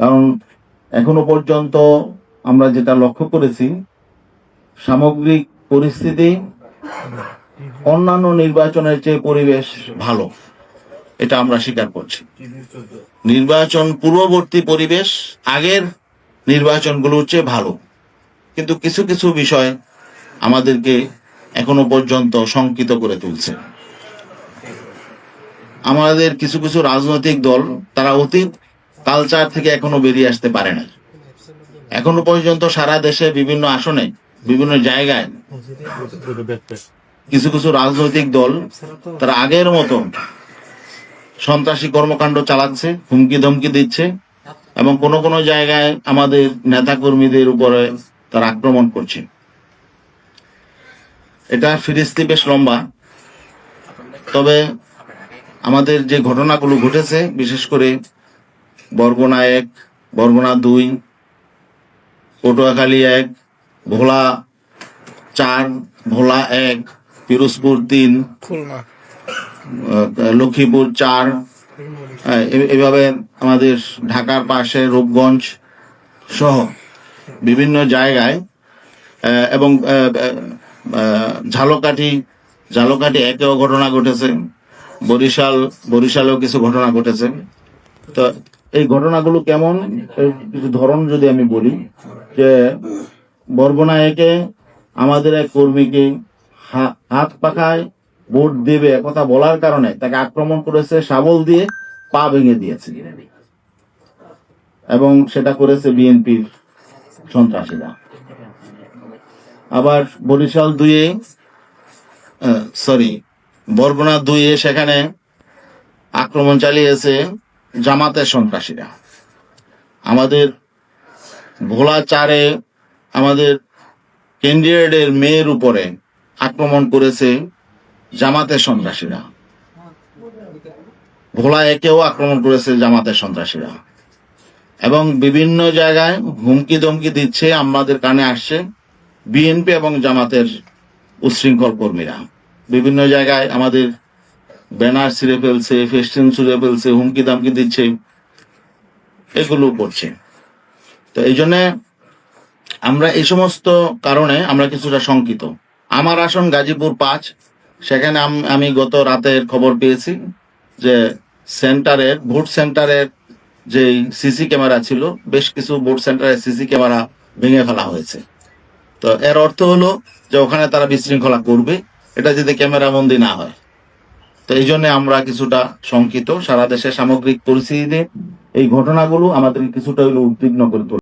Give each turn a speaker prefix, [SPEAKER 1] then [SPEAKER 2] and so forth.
[SPEAKER 1] কারণ এখনও পর্যন্ত আমরা যেটা লক্ষ্য করেছি, সামগ্রিক পরিস্থিতি অন্যান্য নির্বাচনের চেয়ে পরিবেশ ভালো। এটা আমরা স্বীকার করছি। নির্বাচন পূর্ববর্তী পরিবেশ আগের নির্বাচনগুলোর চেয়ে ভালো। কিন্তু কিছু কিছু বিষয় আমাদেরকে এখনও পর্যন্ত শঙ্কিত করে তুলছে। আমাদের কিছু কিছু রাজনৈতিক দল, তারা অতীত কালচার থেকে এখনও বেরিয়ে আসতে পারে না। এখনও পর্যন্ত সারা দেশে বিভিন্ন আসনে, বিভিন্ন জায়গায় কিছু কিছু রাজনৈতিক দল তারা আগের মতো সন্ত্রাসী কর্মকাণ্ড চালাচ্ছে হুমকি ধমকি দিচ্ছে এবং কোন কোন জায়গায় আমাদের নেতাকর্মীদের উপরে তারা আক্রমণ করছে। এটা ফিরিস্তি বেশ লম্বা। তবে আমাদের যে ঘটনাগুলো ঘটেছে, বিশেষ করে বরগুনা এক বরগুনা দুই পটুয়াখালী এক ভোলা চার ভোলা এক পিরোজপুর তিন লক্ষ্মীপুর চার এভাবে আমাদের ঢাকার পাশে রূপগঞ্জ সহ বিভিন্ন জায়গায় এবং ঝালকাঠি ঝালকাঠি একেও ঘটনা ঘটেছে। বরিশাল বরিশালেও কিছু ঘটনা ঘটেছে। তো এই ঘটনাগুলো কেমন? কিছু ধরন যদি আমি বলি, যে বরগুনা একে আমাদের এক কর্মীকে হাত পাখায় ভোট দেবে কথা বলার কারণে তাকে আক্রমণ করেছে শাবল দিয়ে পা ভেঙে দিয়েছে। এবং সেটা করেছে বিএনপির সন্ত্রাসীরা। আবার বরিশাল দুয়ে সরি বরগুনা দুয়ে সেখানে আক্রমণ চালিয়েছে জামাতের সন্ত্রাসীরা। আমাদের ভোলা চারে আমাদের ক্যান্ডিডেটের মেয়ের উপরে আক্রমণ করেছে জামাতের সন্ত্রাসীরা। ভোলা একেও আক্রমণ করেছে জামাতের সন্ত্রাসীরা। এবং বিভিন্ন জায়গায় হুমকি ধমকি দিচ্ছে আমাদের কানে আসছে বিএনপি এবং জামাতের উচ্ছৃঙ্খল কর্মীরা। বিভিন্ন জায়গায় আমাদের ব্যানার ছিঁড়ে ফেলছে, ফেস্টিন ছুঁড়ে ফেলছে, হুমকি দামকি দিচ্ছে, এগুলো করছে। তো এই জন্য আমরা এই সমস্ত কারণে আমরা কিছুটা শঙ্কিত। আমার আসন গাজীপুর পাঁচ, সেখানে আম- গত রাতের খবর পেয়েছি যে সেন্টারের, ভোট সেন্টারের যে সিসি ক্যামেরা ছিল, বেশ কিছু ভোট সেন্টারের সিসি ক্যামেরা ভেঙে ফেলা হয়েছে। তো এর অর্থ হলো যে ওখানে তারা বিশৃঙ্খলা করবে, এটা যদি ক্যামেরা বন্দি না হয়। তো এই জন্য আমরা কিছুটা শঙ্কিত। সারা দেশের সামগ্রিক পরিস্থিতিতে এই ঘটনাগুলো আমাদের কিছুটা হলো উদ্বিগ্ন করে তোলে।